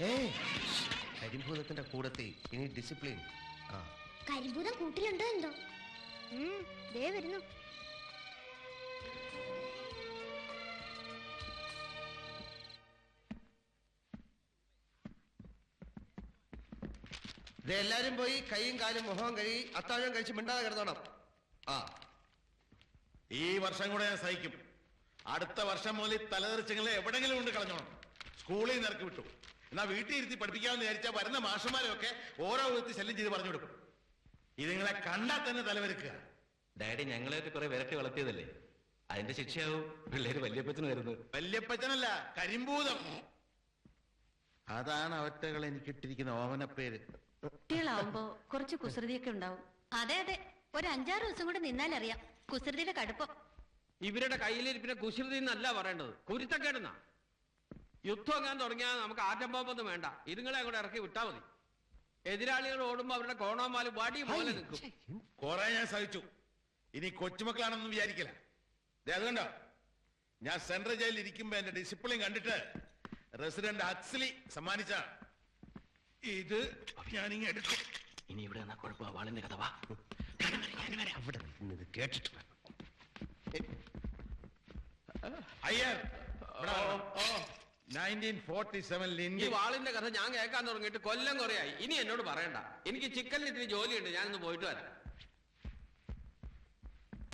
ഏയ്. കരിഭൂതത്തിന്റെ കൂടത്തിൽ ഇനി ഡിസിപ്ലിൻ ആ. കരിഭൂതം കൂട്ടിലുണ്ടോ എന്തോ? ദേ വരുന്നു. എല്ലാരും പോയി കൈയും കാലും മുഖവും കഴുകി അത്താഴം കഴിച്ച് മിണ്ടാതെ കിടന്നോണം. ആ. ഈ വർഷം കൂടെ ഞാൻ സഹിക്കും. അടുത്ത വർഷം മുതൽ തലതെറിച്ചെങ്കിലും തലതെറിച്ചങ്ങളെ എവിടെങ്കിലും കൊണ്ട് കളഞ്ഞോണം. സ്കൂളിൽ നിന്ന് ഇറക്കി വിട്ടു. എന്നാ വീട്ടിൽ ഇരുത്തി പഠിപ്പിക്കാമെന്ന് വിചാരിച്ചാൽ വരുന്ന മാഷന്മാരെയൊക്കെ ഓരോ വിധത്തിൽ ശല്യം ചെയ്ത് പറഞ്ഞു കൊടുക്കും. ഇതുങ്ങളെ കണ്ടാൽ തന്നെ തലവെരുക്കുക ഡാഡി ഞങ്ങളെയൊക്കെ കുറെ വിരട്ടി വളർത്തിയതല്ലേ? അതിന്റെ ശിക്ഷയാവും. പിള്ളേര് വല്യപ്പച്ചന് വരുന്നത് വല്യപ്പച്ചനല്ല കരിമ്പൂതം. അതാണ് അവറ്റകൾ എനിക്ക് ഇട്ടിരിക്കുന്ന ഓമനപ്പേര്. കുട്ടികളാവുമ്പോ കുറച്ച് കുസൃതിയൊക്കെ ഉണ്ടാവും. അതെ അതെ. ഒരു അഞ്ചാറ് ദിവസം കൂടെ നിന്നാലറിയാം. കുസൃതിയുടെ കടുപ്പം. ഇവരുടെ കയ്യിലിരിപ്പിനെ കുസൃതി എന്നല്ല പറയേണ്ടത്. കുരുത്തക്കേടുന്ന? യുദ്ധം എങ്ങാൻ തുടങ്ങിയാൽ നമുക്ക് ആറ്റം ബോംബൊന്നും വേണ്ട. ഇതുങ്ങളെ അങ്ങോട്ട് ഇറക്കി വിട്ടാ മതി. എതിരാളികൾ ഓടുമ്പോ അവരുടെ കോണോമാൽ വടി പോലെ നിൽക്കും. കുറെ ഞാൻ സഹിച്ചു. ഇനി കൊച്ചുമക്കളാണെന്ന് വിചാരിക്കില്ല. അതുകൊണ്ടോ അത് കണ്ടോ? ഞാൻ സെൻട്രൽ ജയിലിൽ ഇരിക്കുമ്പോ എന്റെ ഡിസിപ്ലിൻ കണ്ടിട്ട് റെസിഡന്റ് അക്സലി സമ്മാനിച്ച ഇത് ഞാനിങ്ങ് ഇനി ഇവിടെ വാളിന്റെ കഥ വാ. അവിടെ നിന്ന് ഇത് കേട്ടിട്ട്. അയ്യർ ഈ വാളിന്റെ കഥ ഞാൻ കേൾക്കാൻ തുടങ്ങിയിട്ട് കൊല്ലം കുറയായി. ഇനി എന്നോട് പറയണ്ട. എനിക്ക് ചിക്കൻ ഇത്തിരി ജോലിയുണ്ട്. ഞാനൊന്ന് പോയിട്ട് വരാം.